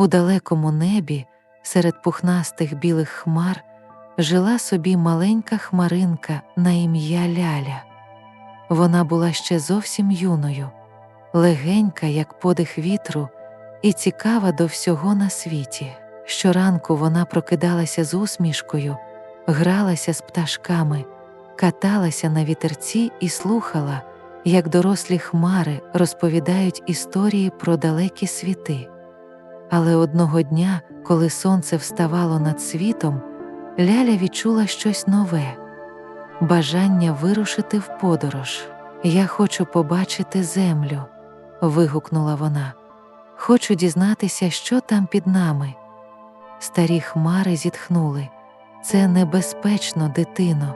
У далекому небі, серед пухнастих білих хмар, жила собі маленька хмаринка на ім'я Ляля. Вона була ще зовсім юною, легенька, як подих вітру, і цікава до всього на світі. Щоранку вона прокидалася з усмішкою, гралася з пташками, каталася на вітерці і слухала, як дорослі хмари розповідають історії про далекі світи. Але одного дня, коли сонце вставало над світом, Ляля відчула щось нове бажання вирушити в подорож. Я хочу побачити землю, вигукнула вона. Хочу дізнатися, що там під нами. Старі хмари зітхнули. Це небезпечно, дитино.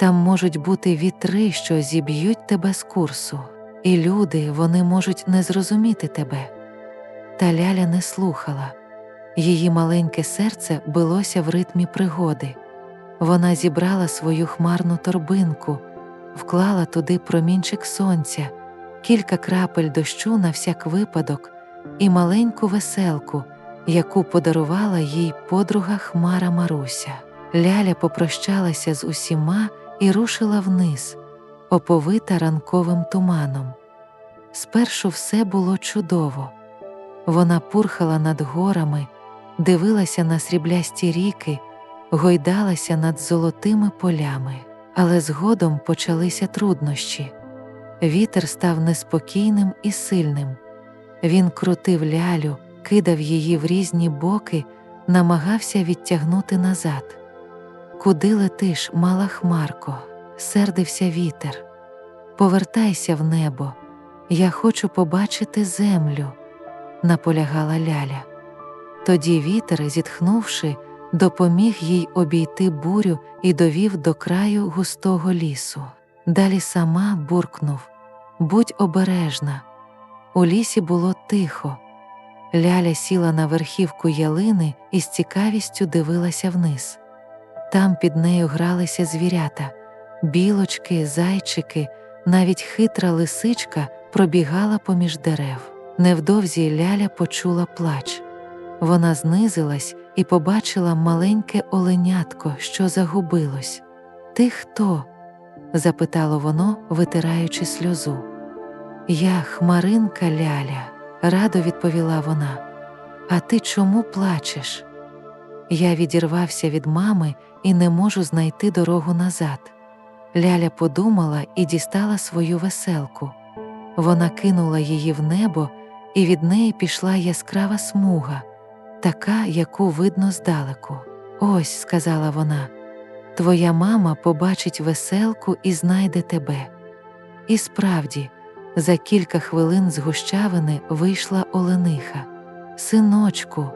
Там можуть бути вітри, що зіб'ють тебе з курсу, і люди вони можуть не зрозуміти тебе. Та Ляля не слухала. Її маленьке серце билося в ритмі пригоди. Вона зібрала свою хмарну торбинку, вклала туди промінчик сонця, кілька крапель дощу на всяк випадок і маленьку веселку, яку подарувала їй подруга Хмара Маруся. Ляля попрощалася з усіма і рушила вниз, оповита ранковим туманом. Спершу все було чудово. Вона пурхала над горами, дивилася на сріблясті ріки, гойдалася над золотими полями, але згодом почалися труднощі. Вітер став неспокійним і сильним. Він крутив лялю, кидав її в різні боки, намагався відтягнути назад. Куди летиш, мала хмарко, сердився вітер. Повертайся в небо, я хочу побачити землю, наполягала Ляля. Тоді вітер, зітхнувши, допоміг їй обійти бурю і довів до краю густого лісу. Далі сама буркнув Будь обережна. У лісі було тихо. Ляля сіла на верхівку ялини і з цікавістю дивилася вниз. Там під нею гралися звірята, білочки, зайчики, навіть хитра лисичка пробігала поміж дерев. Невдовзі Ляля почула плач. Вона знизилась і побачила маленьке оленятко, що загубилось. Ти хто? запитало воно, витираючи сльозу. Я хмаринка Ляля, радо відповіла вона. А ти чому плачеш? Я відірвався від мами і не можу знайти дорогу назад. Ляля подумала і дістала свою веселку. Вона кинула її в небо, і від неї пішла яскрава смуга, така, яку видно здалеку. Ось, сказала вона, твоя мама побачить веселку і знайде тебе. І справді, за кілька хвилин з гущавини вийшла Олениха. Синочку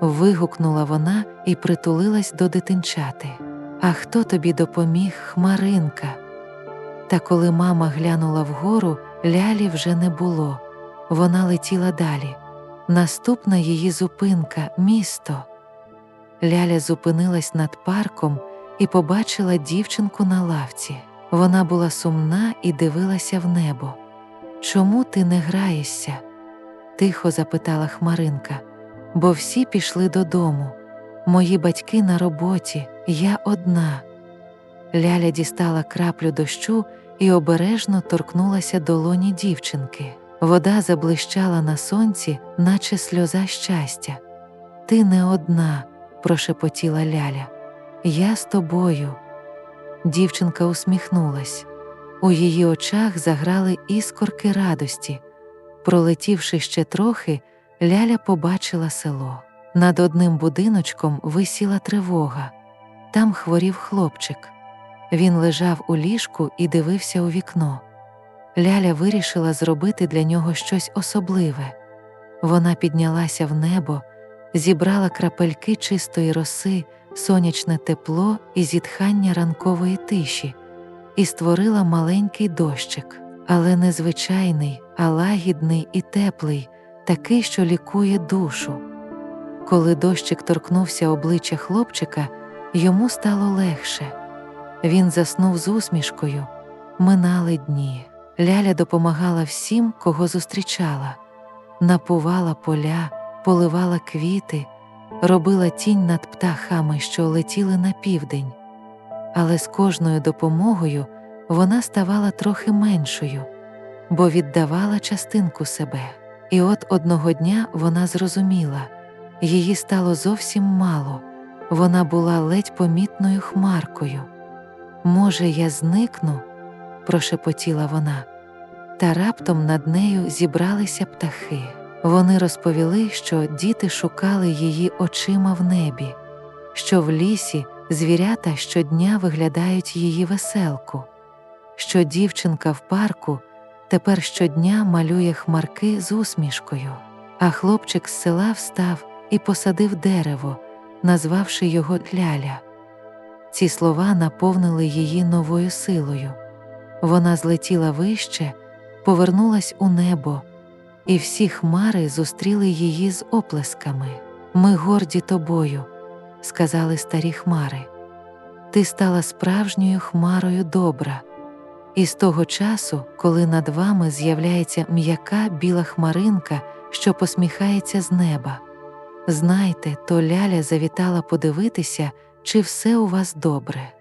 вигукнула вона і притулилась до дитинчати. А хто тобі допоміг, Хмаринка? Та коли мама глянула вгору, лялі вже не було. Вона летіла далі. Наступна її зупинка місто. Ляля зупинилась над парком і побачила дівчинку на лавці. Вона була сумна і дивилася в небо. Чому ти не граєшся? тихо запитала Хмаринка бо всі пішли додому. Мої батьки на роботі, я одна. Ляля дістала краплю дощу і обережно торкнулася долоні дівчинки. Вода заблищала на сонці, наче сльоза щастя. Ти не одна, прошепотіла Ляля. Я з тобою. Дівчинка усміхнулась. У її очах заграли іскорки радості. Пролетівши ще трохи, Ляля побачила село. Над одним будиночком висіла тривога. Там хворів хлопчик. Він лежав у ліжку і дивився у вікно. Ляля вирішила зробити для нього щось особливе. Вона піднялася в небо, зібрала крапельки чистої роси, сонячне тепло і зітхання ранкової тиші, і створила маленький дощик, але не звичайний, а лагідний і теплий такий, що лікує душу. Коли дощик торкнувся обличчя хлопчика, йому стало легше. Він заснув з усмішкою, минали дні. Ляля допомагала всім, кого зустрічала, напувала поля, поливала квіти, робила тінь над птахами, що летіли на південь, але з кожною допомогою вона ставала трохи меншою, бо віддавала частинку себе. І от одного дня вона зрозуміла її стало зовсім мало, вона була ледь помітною хмаркою. Може, я зникну, прошепотіла вона, та раптом над нею зібралися птахи. Вони розповіли, що діти шукали її очима в небі, що в лісі звірята щодня виглядають її веселку, що дівчинка в парку тепер щодня малює хмарки з усмішкою, а хлопчик з села встав і посадив дерево, назвавши його Ляля. Ці слова наповнили її новою силою. Вона злетіла вище, повернулась у небо, і всі хмари зустріли її з оплесками. Ми горді тобою, сказали старі хмари. Ти стала справжньою хмарою добра. І з того часу, коли над вами з'являється м'яка біла хмаринка, що посміхається з неба. Знайте, то Ляля завітала подивитися, чи все у вас добре.